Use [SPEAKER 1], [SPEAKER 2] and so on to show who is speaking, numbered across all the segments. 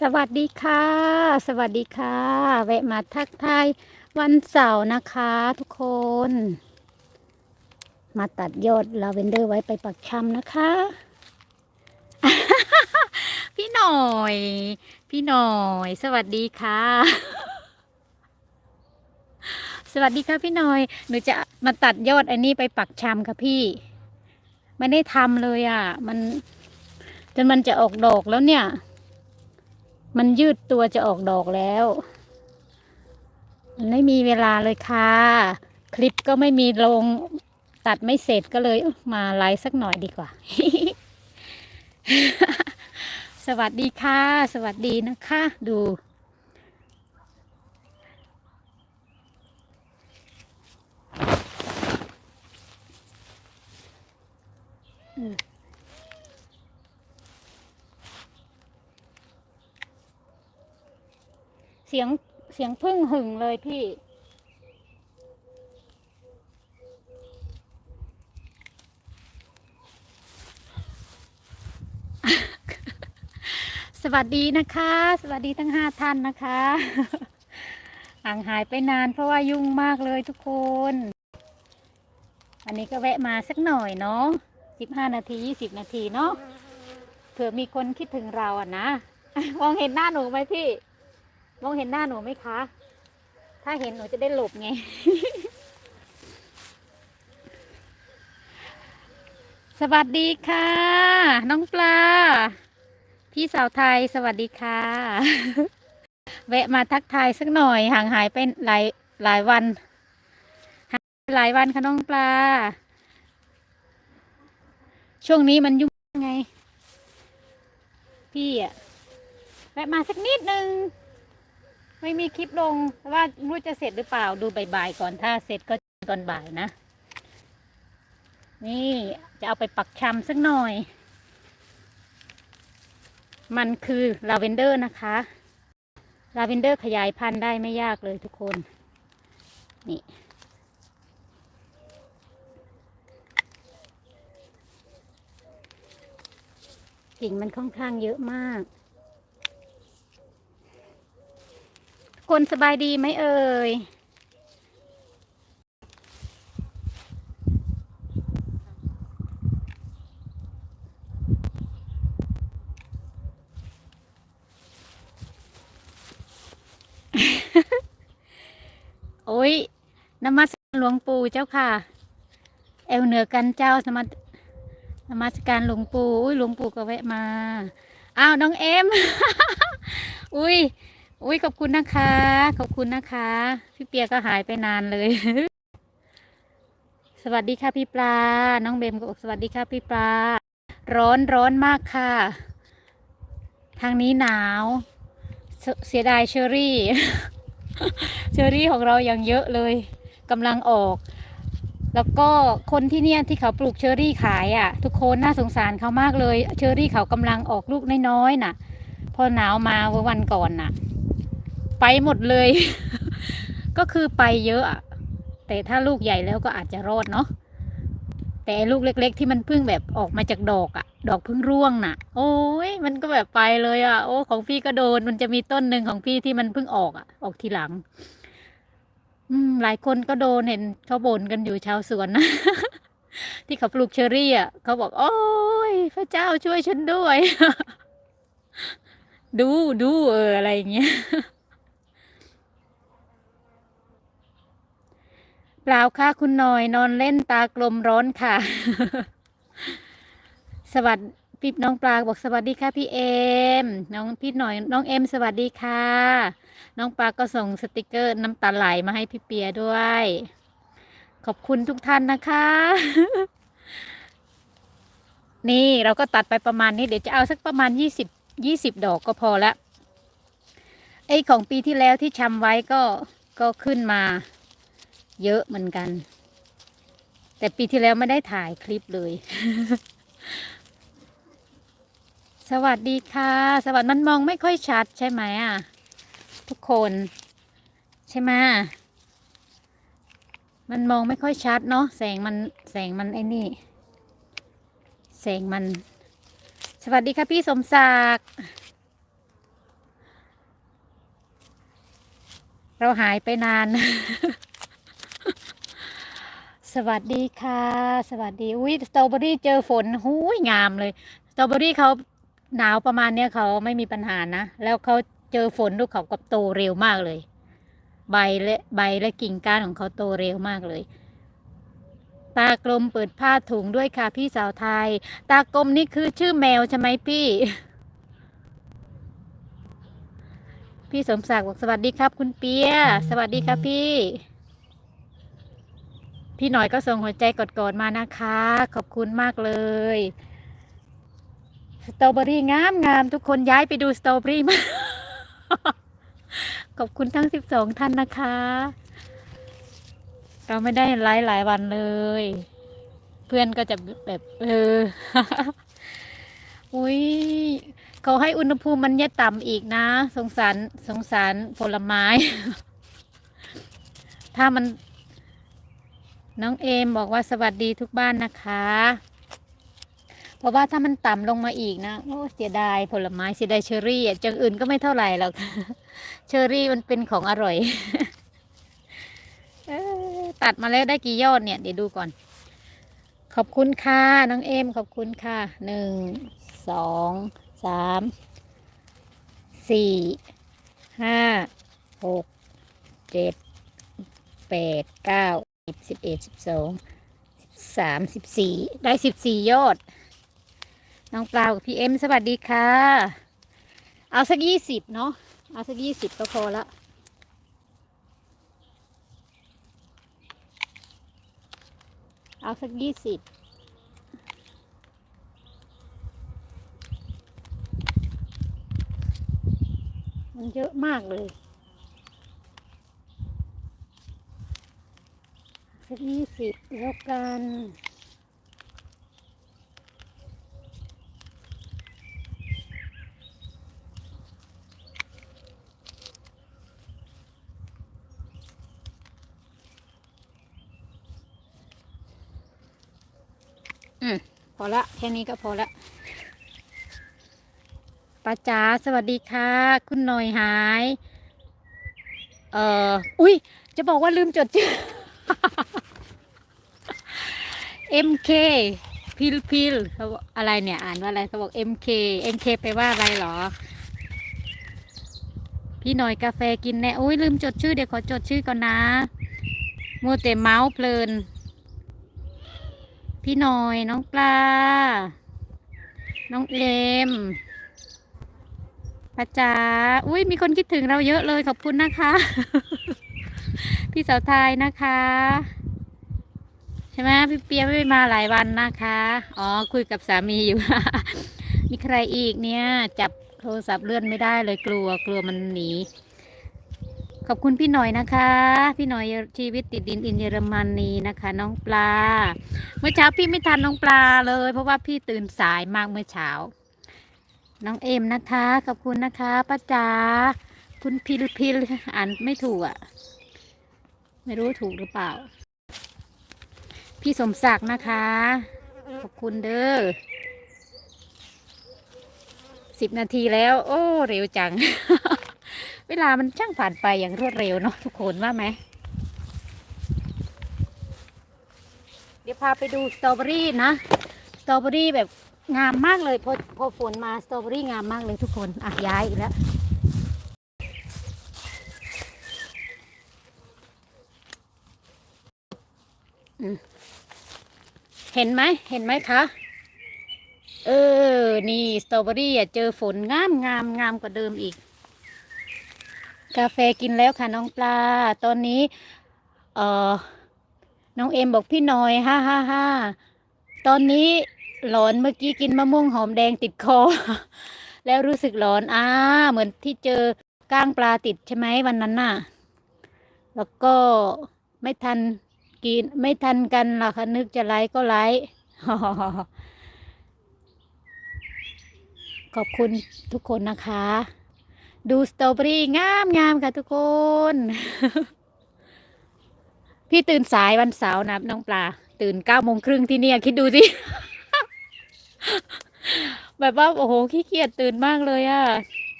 [SPEAKER 1] สวัสดีค่ะ สวัสดีค่ะ แวะมาทักทายวันเสาร์นะคะทุกคน มาตัดยอดลาเวนเดอร์ไว้ไปปักชำนะคะ พี่หน่อย พี่หน่อย สวัสดีค่ะ สวัสดีค่ะพี่หน่อย หนูจะมาตัดยอดอันนี้ไปปักชำค่ะพี่ ไม่ได้ทำเลยอะ มันจนมันจะออกดอกแล้วเนี่ย มันยืดตัวจะออกดอกแล้วมันไม่มีเวลาเลยค่ะ คลิปก็ไม่มีลงตัดไม่เสร็จก็เลยมาไลฟ์สักหน่อยดีกว่า สวัสดีค่ะ สวัสดีนะคะ ดูเสียงเสียงพึ่งหึ่งเลยพี่ สวัสดีนะคะ สวัสดีทั้งห้าท่านนะคะห่างหายไปนานเพราะว่ายุ่งมากเลยทุกคนอันนี้ก็แวะมาสักหน่อยเนาะสิบห้านาทียี่สิบนาทีเนาะเผื่อมีคนคิดถึงเราอะนะ มองเห็นหน้าหนูไหมพี่ มองเห็นหน้าหนูไหมคะ ถ้าเห็นหนูจะได้หลบไง สวัสดีค่ะ น้องปลา พี่สาวไทยสวัสดีค่ะ แวะมาทักทายสักหน่อยห่างหายไปหลายหลายวันหหลายวันค่ะน้องปลา ช่วงนี้มันยุ่งไง พี่อะแวะมาสักนิดนึง ไม่มีคลิปลงว่ารู้จะเสร็จหรือเปล่าดูบ่ายๆก่อนถ้าเสร็จก็ก่อนบ่ายนะ นี่จะเอาไปปักชำสักหน่อย มันคือลาเวนเดอร์นะคะลาเวนเดอร์ขยายพันธุ์ได้ไม่ยากเลยทุกคน นี่ กิ่งมันค่อนข้างเยอะมาก คนสบายดีไหมเอ่ยโอ้ยนมัสการหลวงปู่เจ้าค่ะ เอวเหนือกันเจ้าสมัสนมัสการหลวงปู่อุ้ยหลวงปู่ก็แวะมาอ้าวน้องเอ็ม อุ้ย อุ้ยขอบคุณนะคะ ขอบคุณนะคะ พี่เปียก็หายไปนานเลย สวัสดีค่ะพี่ปลา น้องเบมก็บอกสวัสดีค่ะพี่ปลา ร้อนร้อนมากค่ะ ทางนี้หนาว เสียดายเชอรี่ เชอรี่ของเรายังเยอะเลยกำลังออก แล้วก็คนที่เนี่ยที่เขาปลูกเชอรี่ขายอะ ทุกคนน่าสงสารเขามากเลย เชอรี่เขากำลังออกลูกน้อยๆน่ะ พอหนาวมาวันก่อนน่ะ ไปหมดเลย ก็คือไปเยอะ แต่ถ้าลูกใหญ่แล้วก็อาจจะรอดเนาะแต่ลูกเล็ก ๆ ที่มันเพิ่งแบบออกมาจากดอกอะดอกเพิ่งร่วงน่ะ โอ้ยมันก็แบบไปเลยอะโอ้ของพี่ก็โดนมันจะมีต้นหนึ่งของพี่ที่มันเพิ่งออกอะออกทีหลัง อืม หลายคนก็โดนเห็นเขาบ่นกันอยู่ชาวสวนนะที่เขาปลูกเชอรี่อะเขาบอก โอ้ยพระเจ้าช่วยฉันด้วย ดูดูเอออะไรอย่างเงี้ย เปล่าค่ะคุณหน่อยนอนเล่นตากลมร้อนค่ะ สวัสดีพี่น้องปลาบอกสวัสดีค่ะพี่เอ็มน้องพี่หน่อยน้องเอ็มสวัสดีค่ะ น้องปลาก็ส่งสติกเกอร์น้ำตาไหลมาให้พี่เปียด้วย ขอบคุณทุกท่านนะคะ นี่เราก็ตัดไปประมาณนี้เดี๋ยวจะเอาสักประมาณยี่สิบยี่สิบดอกก็พอละไอของปีที่แล้วที่ชำไว้ก็ก็ขึ้นมา เยอะเหมือนกัน แต่ปีที่แล้วไม่ได้ถ่ายคลิปเลย สวัสดีค่ะ สวัสดีมันมองไม่ค่อยชัดใช่ไหมอะ ทุกคน ใช่ไหมมันมองไม่ค่อยชัดเนาะแสงมันแสงมันไอ้นี่ แสงมัน สวัสดีค่ะพี่สมศักดิ์เราหายไปนาน สวัสดีค่ะ สวัสดีอุ้ยสตรอเบอรี่เจอฝนหูยงามเลยสตรอเบอรี่เขาหนาวประมาณเนี้ยเขาไม่มีปัญหานะ แล้วเขาเจอฝนลูกเขาก็โตเร็วมากเลย ใบและใบและกิ่งก้านของเขาโตเร็วมากเลย ตากลมเปิดผ้าถุงด้วยค่ะพี่สาวไทย ตากลมนี่คือชื่อแมวใช่ไหมพี่ พี่สมศักดิ์บอกสวัสดีครับ คุณเปียสวัสดีครับพี่ พี่หน่อยก็ส่งหัวใจกดๆมานะคะ ขอบคุณมากเลยสตรอเบอรี่งามงามทุกคนย้ายไปดูสตรอเบอรี่มาขอบคุณทั้งสิบสองท่านนะคะ เราไม่ได้ไลฟ์หลายวันเลย เพื่อนก็จะแบบเอออุ้ยเขาให้อุณหภูมิมันเนี่ยต่ำอีกนะ สงสารสงสารผลไม้ ถ้ามัน น้องเอมบอกว่าสวัสดีทุกบ้านนะคะ เพราะว่าถ้ามันต่ำลงมาอีกนะโอ้เสียดายผลไม้เสียดายเชอรี่อะจังอื่นก็ไม่เท่าไหร่หรอกเชอรี่มันเป็นของอร่อยตัดมาแล้วได้กี่ยอดเนี่ยเดี๋ยวดูก่อน ขอบคุณค่ะน้องเอมขอบคุณค่ะหนึ่งสองสามสี่ห้าหกเจ็ดแปดเก้า สิบสิบเอ็ดสิบสองสิบสามสิบสี่ได้สิบสี่ยอด น้องเปล่ากับพี่เอ็มสวัสดีค่ะ เอาสักยี่สิบเนาะเอาสักยี่สิบก็พอละเอาสักยี่สิบมันเยอะมากเลย สักยี่สิบแล้วกันอืมพอละแค่นี้ก็พอละป้าจ๋าสวัสดีค่ะ คุณหน่อยหาย เอ่อ อุ้ยจะบอกว่าลืมจดชื่อ MK พิลพิลเขาอะไรเนี่ยอ่านว่าอะไรเขาบอก MK MK ไปว่าอะไรเหรอ พี่หน่อยกาแฟกินแน่อุ้ยลืมจดชื่อเดี๋ยวขอจดชื่อก่อนนะมัวแต่เมาส์เพลิน พี่หน่อยน้องปลา น้องเอมพระจ๋าอุ้ยมีคนคิดถึงเราเยอะเลยขอบคุณนะคะ พี่สาวไทยนะคะ ใช่ไหมพี่เปียไม่มาหลายวันนะคะ อ๋อคุยกับสามีอยู่ มีใครอีกเนี่ย จับโทรศัพท์เลื่อนไม่ได้เลยกลัวกลัวมันหนี ขอบคุณพี่หน่อยนะคะ พี่หน่อยชีวิตติดดินอินเยอรมนีนะคะ น้องปลา เมื่อเช้าพี่ไม่ทันน้องปลาเลย เพราะว่าพี่ตื่นสายมากเมื่อเช้า น้องเอ็มนะคะขอบคุณนะคะป้าจ๋าคุณพิลพิลอ่านไม่ถูกอะ ไม่รู้ถูกหรือเปล่า พี่สมศักดิ์นะคะ ขอบคุณเด้อสิบนาทีแล้ว โอ้ เร็วจัง เวลามันช่างผ่านไปอย่างรวดเร็วเนาะทุกคนว่าไหม เดี๋ยวพาไปดูสตรอเบอรี่นะ สตรอเบอรี่แบบงามมากเลย พอพอฝนมาสตรอเบอรี่งามมากเลยทุกคนอะย้ายอีกแล้วอืม เห็นไหมเห็นไหมคะเออ นี่สตรอเบอรี่อะเจอฝนงามงามงามกว่าเดิมอีก กาแฟกินแล้วค่ะน้องปลา ตอนนี้ เออน้องเอ็มบอกพี่น้อยฮ่าฮ่าฮ่าตอนนี้หลอนเมื่อกี้กินมะม่วงหอมแดงติดคอ แล้วรู้สึกหลอนอ่าเหมือนที่เจอก้างปลาติดใช่ไหมวันนั้นน่ะ แล้วก็ไม่ทัน กิน ไม่ทันกันล่ะค่ะนึกจะไลฟ์ก็ไลฟ์ขอบคุณทุกคนนะคะ ดูสตรอเบอรี่งามงามค่ะทุกคน พี่ตื่นสายวันเสาร์นะน้องปลา ตื่นเก้าโมงครึ่งที่นี่คิดดูสิ แบบว่า โอ้โหขี้เกียจตื่นมากเลยอะ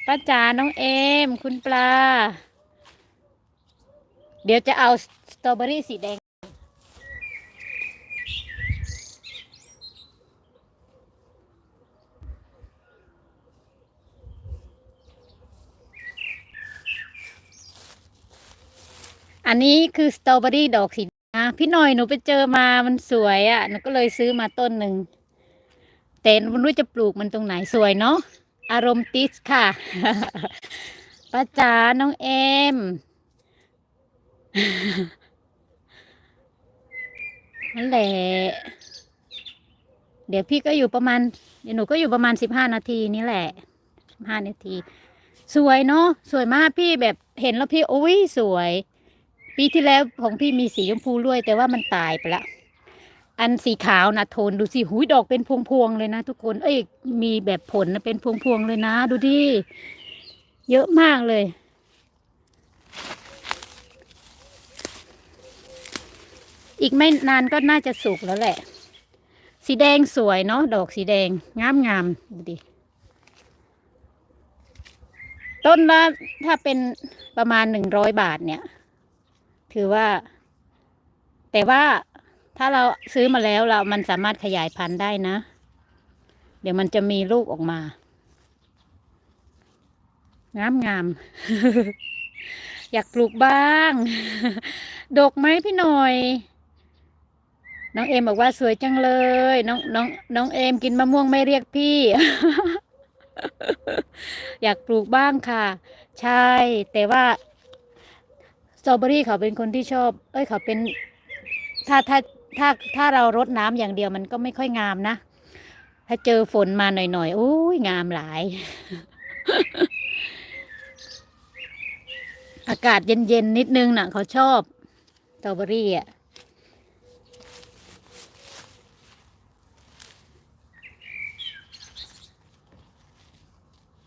[SPEAKER 1] ป้าจ๋าน้องเอม คุณปลา เดี๋ยวจะเอาสตรอเบอรี่สีแดง นนี้คือสตรอเบอรี่ดอกสีนะพี่หน่อยหนูไปเจอมามันสวยอะ่ะหนูก็เลยซื้อมาต้นหนึ่งแต่ไม่รู้จะปลูกมันตรงไหนสวยเนาะอารมณ์ติสค่ะป้าจ๋าน้องเอมนั่นแหละเดี๋ยวพี่ก็อยู่ประมาณเดี๋ยวหนูก็อยู่ประมาณสิบห้านาทีนี่แหละห้านาที สวยเนาะสวยมากพี่แบบเห็นแล้วพี่โอ้ยสวย ปีที่แล้วของพี่มีสีชมพูด้วย แต่ว่ามันตายไปละ อันสีขาวนะโทนดูสิหุยดอกเป็นพวงๆเลยนะ ทุกคน เอ้ยมีแบบผลนะเป็นพวงๆเลยนะ ดูดิเยอะมากเลย อีกไม่นานก็น่าจะสุกแล้วแหละ สีแดงสวยเนาะดอกสีแดงงามงามๆดูดิต้นละถ้าเป็นประมาณหนึ่งร้อยบาทเนี่ย ถือว่า แต่ว่าถ้าเราซื้อมาแล้วเรามันสามารถขยายพันธุ์ได้นะ เดี๋ยวมันจะมีลูกออกมา งามงามอยากปลูกบ้าง ดกไหมพี่หน่อย น้องเอมบอกว่าสวยจังเลย น้องน้องน้องเอมกินมะม่วงไม่เรียกพี่ อยากปลูกบ้างค่ะ ใช่ แต่ว่า ตรอเบอรี่เขาเป็นคนที่ชอบ เอ้ยเขาเป็นถ้าถ้าถ้าถ้าเรารดน้ำอย่างเดียวมันก็ไม่ค่อยงามนะ ถ้าเจอฝนมาหน่อยๆอุ้ยงามหลาย อากาศเย็นๆนิดนึงน่ะ เขาชอบสตรอเบอรี่อะ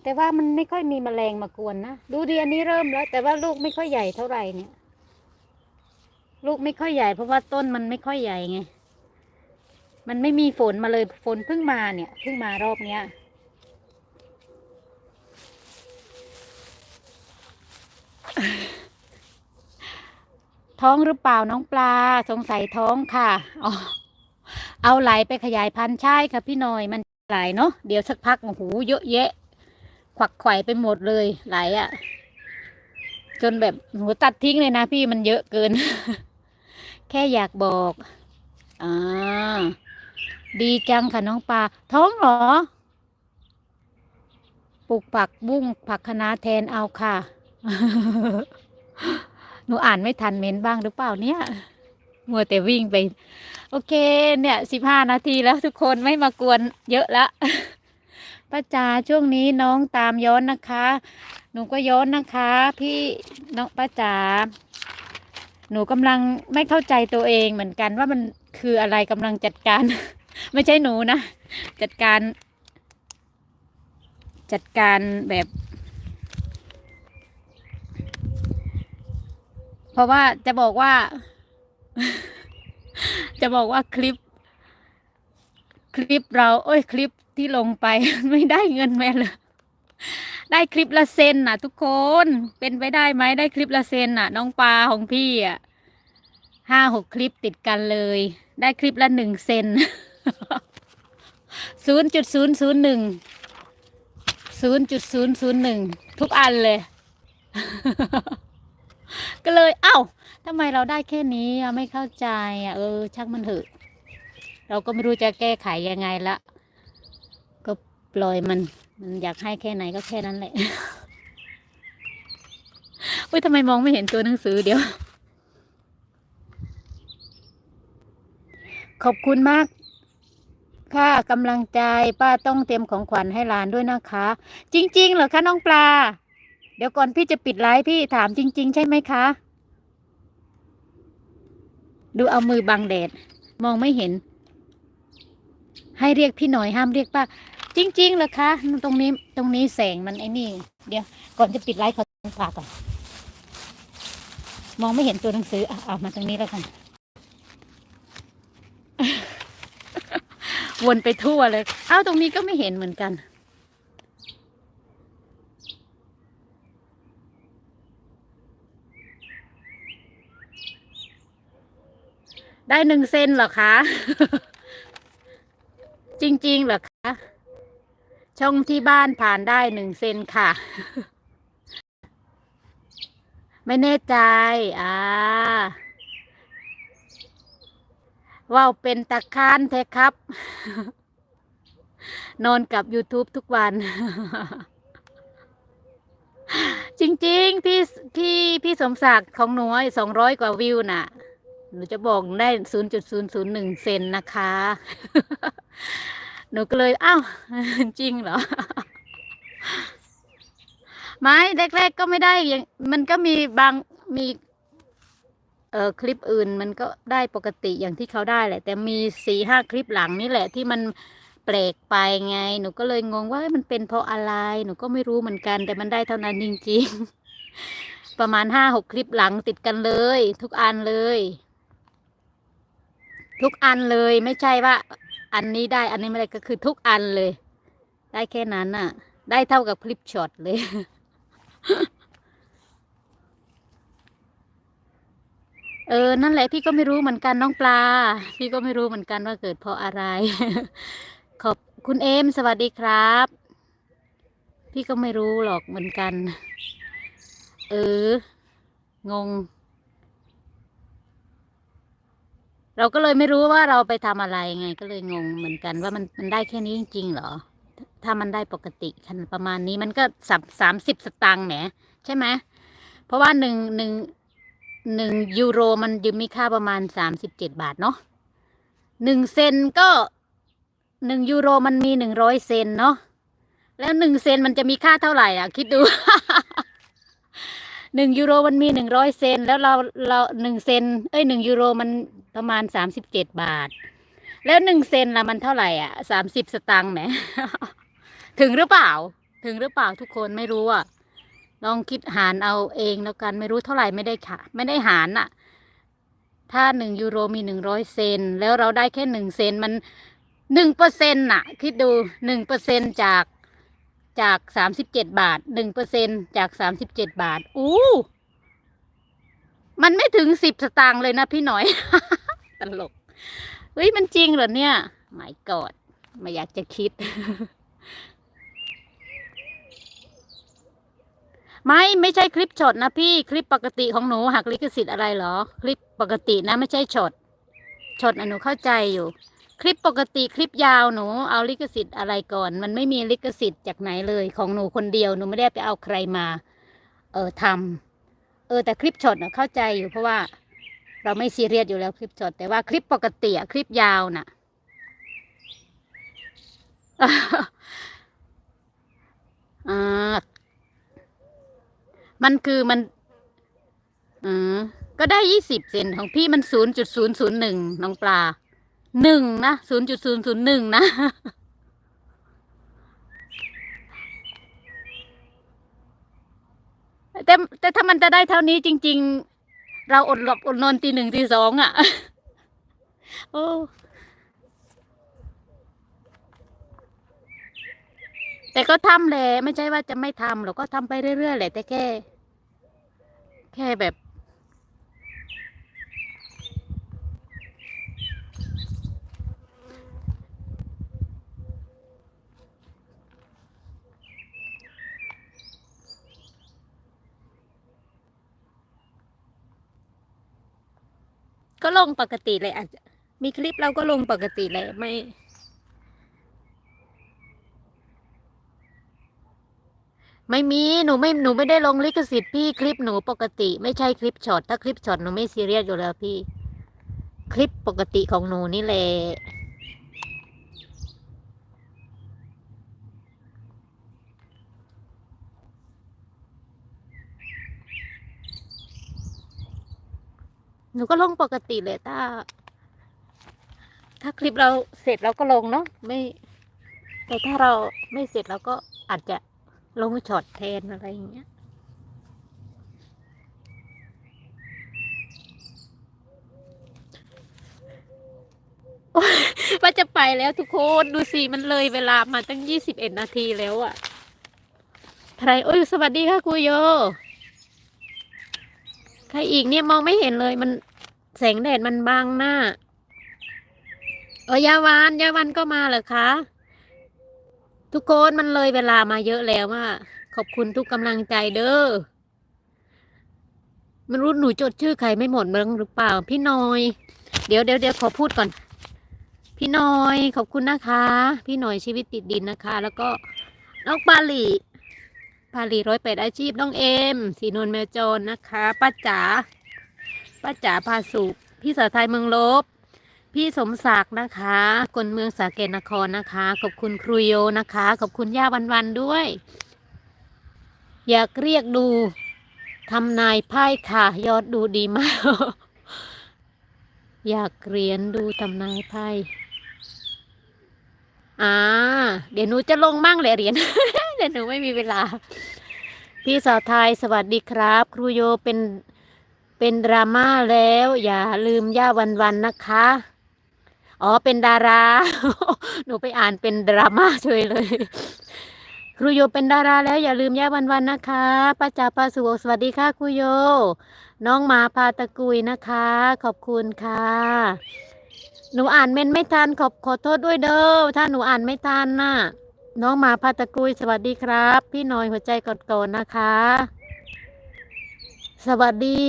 [SPEAKER 1] แต่ว่ามันไม่ค่อยมีแมลงมากวนนะ ดูดิอันนี้เริ่มแล้ว แต่ว่าลูกไม่ค่อยใหญ่เท่าไหร่เนี่ย ลูกไม่ค่อยใหญ่ เพราะว่าต้นมันไม่ค่อยใหญ่ไง มันไม่มีฝนมาเลยฝนเพิ่งมาเนี่ยเพิ่งมารอบเนี้ยท้องหรือเปล่าน้องปลาสงสัยท้องค่ะอ๋อเอาไหลไปขยายพันธุ์ใช่ค่ะพี่หน่อยมันไหลเนาะเดี๋ยวสักพักโอ้โหเยอะแยะ ขวักไขว่ไปหมดเลยไหลอะ่ะ จนแบบหนูตัดทิ้งเลยนะพี่มันเยอะเกิน แค่อยากบอกอ่าดีจังค่ะน้องปลาท้องเหรอปลูกผักบุ้งผักคะน้าแทนเอาค่ะ หนูอ่านไม่ทันเม้นบ้างหรือเปล่าเนี่ยมัวแต่วิ่งไป โอเค เนี่ยสิบห้านาทีแล้วทุกคนไม่มากวนเยอะละ ป้าจ๋าช่วงนี้น้องตามย้อนนะคะ หนูก็ย้อนนะคะ พี่น้องป้าจ๋าหนูกำลังไม่เข้าใจตัวเองเหมือนกันว่ามันคืออะไรกำลังจัดการ ไม่ใช่หนูนะ จัดการ จัดการแบบ เพราะว่าจะบอกว่า จะบอกว่าคลิป คลิปเรา เอ้ยคลิป ที่ลงไป ไม่ได้เงินแม่เลยได้คลิปละเซนน่ะ ทุกคนเป็นไปได้ไหมได้คลิปละเซนน่ะ น้องปลาของพี่อะห้าหกคลิปติดกันเลย ได้คลิปละหนึ่งเซนศูนย์จุดศูนย์ศูนย์หนึ่งศูนย์จุดศูนย์ศูนย์หนึ่งทุกอันเลย ก็เลย เอ้าทำไมเราได้แค่นี้ไม่เข้าใจอะเออช่างมันเถอะ เราก็ไม่รู้จะแก้ไขยังไงละ ปล่อยมัน มันอยากให้แค่ไหนก็แค่นั้นแหละอุ้ยทำไมมองไม่เห็นตัวหนังสือเดี๋ยว ขอบคุณมาก ค่ะกำลังใจป้าต้องเตรียมของขวัญให้หลานด้วยนะคะ จริง ๆ เหรอคะน้องปลา เดี๋ยวก่อนพี่จะปิดไลฟ์พี่ถามจริง ๆ ใช่ไหมคะ ดูเอามือบังแดด มองไม่เห็น ให้เรียกพี่หน่อยห้ามเรียกป้า จริงๆเหรอคะตรงนี้ตรงนี้แสงมันไอ้นี่ เดี๋ยว ก่อนจะปิดไลฟ์ขอต้งปากก่อน มองไม่เห็นตัวหนังสืออะเอามาตรงนี้แล้วกัน วนไปทั่วเลย เอ้าตรงนี้ก็ไม่เห็นเหมือนกัน ได้หนึ่งเซนเหรอคะ จริงๆเหรอคะ ช่องที่บ้านผ่านได้หนึ่งเซนค่ะ ไม่แน่ใจ อ่าว่าเป็นตะคานแท้ครับ นอนกับ YouTube ทุกวัน จริงๆ พี่พี่พี่สมศักดิ์ของหนูสองร้อยกว่าวิวน่ะ หนูจะบอกได้ศูนย์จุดศูนย์ศูนย์หนึ่งเซนนะคะ หนูก็เลยอ้าวจริงเหรอไม่แรกๆก็ไม่ได้ย่างมันก็มีบางมีเอ่อคลิปอื่นมันก็ได้ปกติอย่างที่เขาได้แหละ แต่มีสี่ห้าคลิปหลังนี่แหละที่มันแปลกไปไง หนูก็เลยงงว่ามันเป็นเพราะอะไร หนูก็ไม่รู้เหมือนกัน แต่มันได้เท่านั้นจริงๆ ประมาณห้าหกคลิปหลังติดกันเลย ทุกอันเลย ทุกอันเลยไม่ใช่ว่า อันนี้ได้อันนี้ไม่ได้ก็คือทุกอันเลย ได้แค่นั้นน่ะ ได้เท่ากับคลิปช็อตเลย เออ นั่นแหละพี่ก็ไม่รู้เหมือนกันน้องปลา พี่ก็ไม่รู้เหมือนกันว่าเกิดเพราะอะไร ขอบคุณเอมสวัสดีครับ พี่ก็ไม่รู้หรอกเหมือนกัน เออ งง เราก็เลยไม่รู้ว่าเราไปทำอะไรไง ก็เลยงงเหมือนกันว่ามันมันได้แค่นี้จริงๆเหรอ ถ้ามันได้ปกติขนาดประมาณนี้มันก็สามสามสิบสตางค์แหมใช่ไหมเพราะว่าหนึ่งหนึ่งหนึ่งยูโรมันจะมีค่าประมาณสามสิบเจ็ดบาทเนาะหนึ่งเซนก็หนึ่งยูโรมันมีหนึ่งร้อยเซนเนาะแล้วหนึ่งเซนมันจะมีค่าเท่าไหร่อะ คิดดูหนึ่งยูโรมันมีหนึ่งร้อยเซนแล้วเราเราหนึ่งเซนเอ้ยหนึ่งยูโรมัน ประมาณสามสิบเจ็ดบาท แล้วหนึ่งเซนละมันเท่าไหร่อะสามสิบสตางค์แหมถึงหรือเปล่า ถึงหรือเปล่าทุกคนไม่รู้อะลองคิดหารเอาเองแล้วกันไม่รู้เท่าไหร่ไม่ได้ค่ะ ไม่ได้หารน่ะ ถ้าหนึ่งยูโรมีหนึ่งร้อยเซนแล้วเราได้แค่หนึ่งเซนมันหนึ่งเปอร์เซ็นต์น่ะ คิดดูหนึ่งเปอร์เซ็นจากจากสามสิบเจ็ดบาทหนึ่งเปอร์เซ็นจากสามสิบเจ็ดบาท อู้ มันไม่ถึงสิบสตางค์เลยนะพี่หน่อย ตลก เฮ้ย มันจริงเหรอเนี่ยไม่กอดไม่อยากจะคิด ไม่ไม่ใช่คลิปช็อตนะพี่คลิปปกติของหนูหักลิขสิทธิ์อะไรเหรอ คลิปปกตินะ ไม่ใช่ช็อตช็อตหนูเข้าใจอยู่ คลิปปกติคลิปยาวหนู เอาลิขสิทธิ์อะไรก่อน มันไม่มีลิขสิทธิ์จากไหนเลย ของหนูคนเดียวหนูไม่ได้ไปเอาใครมา เออทำเออแต่คลิปช็อตน่ะเข้าใจอยู่เพราะว่า เราไม่ซีเรียสอยู่แล้วคลิปช็อตแต่ว่าคลิปปกติอะคลิปยาวน่ะ อ่า มันคือมันอืมก็ได้ยี่สิบเซนของพี่มันศูนย์จุดศูนย์ศูนย์หนึ่งน้องปลาหนึ่งนะศูนย์จุดศูนย์ศูนย์หนึ่งนะแต่แต่ถ้ามันจะได้เท่านี้จริง ๆ เราอดหลับอดนอนตีหนึ่งตีสองอะ โอ้แต่ก็ทำแหละไม่ใช่ว่าจะไม่ทำหรอกก็ทำไปเรื่อยๆแหละแต่แค่ แค่แบบ ก็ลงปกติเลยอาจจะมีคลิปเราก็ลงปกติเลยไม่ ไม่มีหนูไม่หนูไม่ได้ลงลิขสิทธิ์พี่คลิปหนูปกติ ไม่ใช่คลิปช็อตถ้าคลิปช็อตหนูไม่ซีเรียสอยู่แล้วพี่ คลิปปกติของหนูนี่แหละ หนูก็ลงปกติเลยถ้า ถ้าคลิปเราเสร็จเราก็ลงเนาะไม่ แต่ถ้าเราไม่เสร็จเราก็อาจจะลงช็อตแทนอะไรอย่างเงี้ยว่าจะไปแล้วทุกคนดูสิมันเลยเวลามาตั้งยี่สิบเอ็ดนาทีแล้วอะใครโอ้ยสวัสดีค่ะครูโย ใครอีกเนี่ยมองไม่เห็นเลยมัน แสงแดดมันบังหน้าเออยาวานยาวันก็มาเหรอคะ ทุกคนมันเลยเวลามาเยอะแล้วว่าขอบคุณทุกกำลังใจเด้อมันรู้หนูจดชื่อใครไม่หมดมั้งหรือเปล่า พี่น้อย เดี๋ยวเดี๋ยวเดี๋ยวขอพูดก่อน พี่น้อย ขอบคุณนะคะ พี่น้อยชีวิตติดดินนะคะ แล้วก็น้องปาลีปาลีร้อยแปดอาชีพน้องเอ็มสีนวลแมวจรนะคะป้าจ๋า ป้าจ๋าพาสุขพี่สาวไทยเมืองลบ พี่สมศักดิ์นะคะ คนเมืองสาเกตนครนะคะ ขอบคุณครูโยนะคะ ขอบคุณย่าวันวันด้วย อยากเรียกดูทำนายไพ่ค่ะ ยอดดูดีมาก อยากเรียนดูทำนายไพ่อ่า เดี๋ยวหนูจะลงมั่งแหละเหรียญเดี๋ยวหนูไม่มีเวลา พี่สาวไทยสวัสดีครับ ครูโยเป็น เป็นดราม่าแล้วอย่าลืมย่าวันวันๆนะคะ อ๋อเป็นดารา หนูไปอ่านเป็นดราม่าเฉยเลยครูโยเป็นดาราแล้วอย่าลืมย่าวันวันๆนะคะป้าจ๋าป้าสุวสวัสดีค่ะครูโย น้องหมาพาตะกุยนะคะ ขอบคุณค่ะ หนูอ่านเมนไม่ทันขอบขอโทษด้วยเด้อถ้าหนูอ่านไม่ทันน่ะ น้องหมาพาตะกุยสวัสดีครับ พี่หน่อยหัวใจกดก่อนๆนะคะ สวัสดี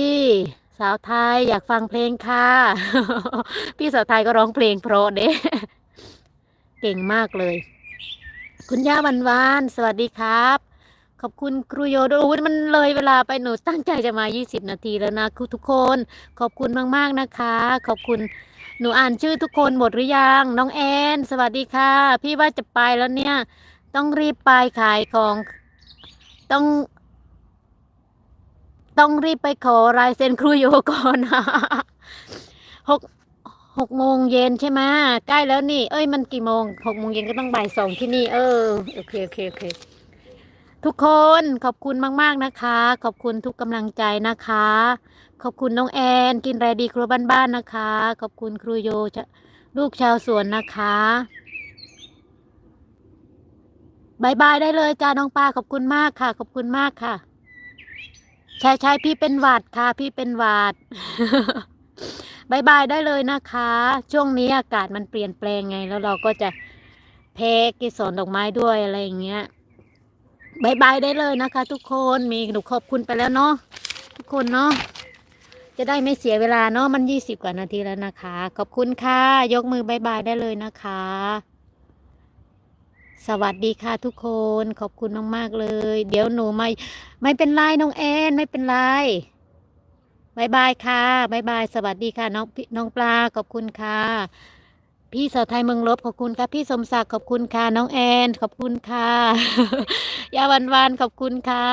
[SPEAKER 1] สาวไทยอยากฟังเพลงค่ะ พี่สาวไทยก็ร้องเพลงเพราะเด้เก่งมากเลย คุณย่าวันวานสวัสดีครับ ขอบคุณครูโยด้วยโอ้ยมันเลยเวลาไปหนูตั้งใจจะมา 20 นาทีแล้วนะคุณทุกคน ขอบคุณมากๆนะคะ ขอบคุณหนูอ่านชื่อทุกคนหมดหรือยัง น้องแอนสวัสดีค่ะ พี่ว่าจะไปแล้วเนี่ย ต้องรีบไปขายของ ต้อง ต้องรีบไปขอลายเซ็นครูโยก่อนหกหกโมงเย็นใช่ไหมใกล้แล้วนี่ เอ้ยมันกี่โมงหกโมงเย็นก็ต้องบ่ายสองที่นี่ เออโอเคโอเคโอเคทุกคนขอบคุณมาก ๆ นะคะ ขอบคุณทุกกำลังใจนะคะ ขอบคุณน้องแอน กินไรดีครัวบ้านๆนะคะ ขอบคุณครูโยลูกชาวสวนนะคะบายบายได้เลยจ้าน้องปลาขอบคุณมากค่ะ ขอบคุณมากค่ะ ใช่ใช่พี่เป็นหวัดค่ะ พี่เป็นหวัดบายบายได้เลยนะคะ ช่วงนี้อากาศมันเปลี่ยนแปลงไง แล้วเราก็จะแพ้เกสรดอกไม้ด้วยอะไรอย่างเงี้ยบายบายได้เลยนะคะ ทุกคนมีหนูขอบคุณไปแล้วเนาะทุกคนเนาะจะได้ไม่เสียเวลาเนาะมันยี่สิบกว่านาทีแล้วนะคะ ขอบคุณค่ะ ยกมือบายบายได้เลยนะคะ สวัสดีค่ะทุกคนขอบคุณมากๆเลย เดี๋ยวหนูไม่ไม่เป็นไรน้องแอนไม่เป็นไรบายบายค่ะบายบายสวัสดีค่ะน้องน้องปลาขอบคุณค่ะ พี่สาวไทยเมืองลบขอบคุณค่ะพี่สมศักดิ์ขอบคุณค่ะน้องแอนขอบคุณค่ะยาวันวันขอบคุณค่ะ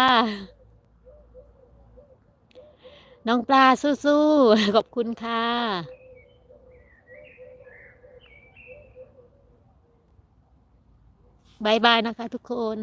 [SPEAKER 1] น้องปลาสู้ๆขอบคุณค่ะ บายบายนะคะทุกคน